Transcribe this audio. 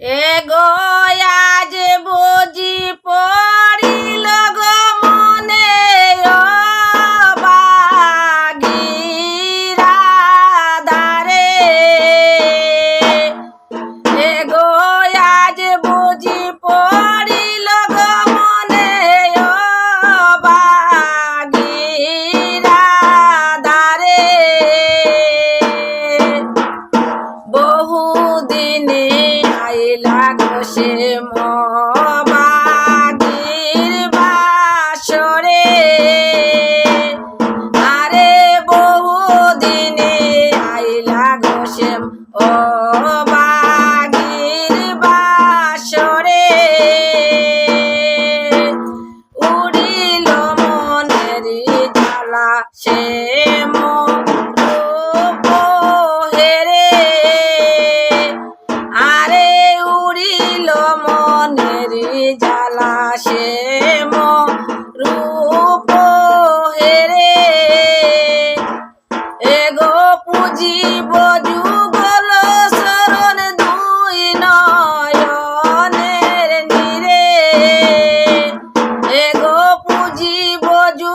এগো আজ বুঝি পড়িল আইলা ঘষে মবাগির বাসরে। আরে বহুদিনে আইলা ঘষে ও পুঁজি বজু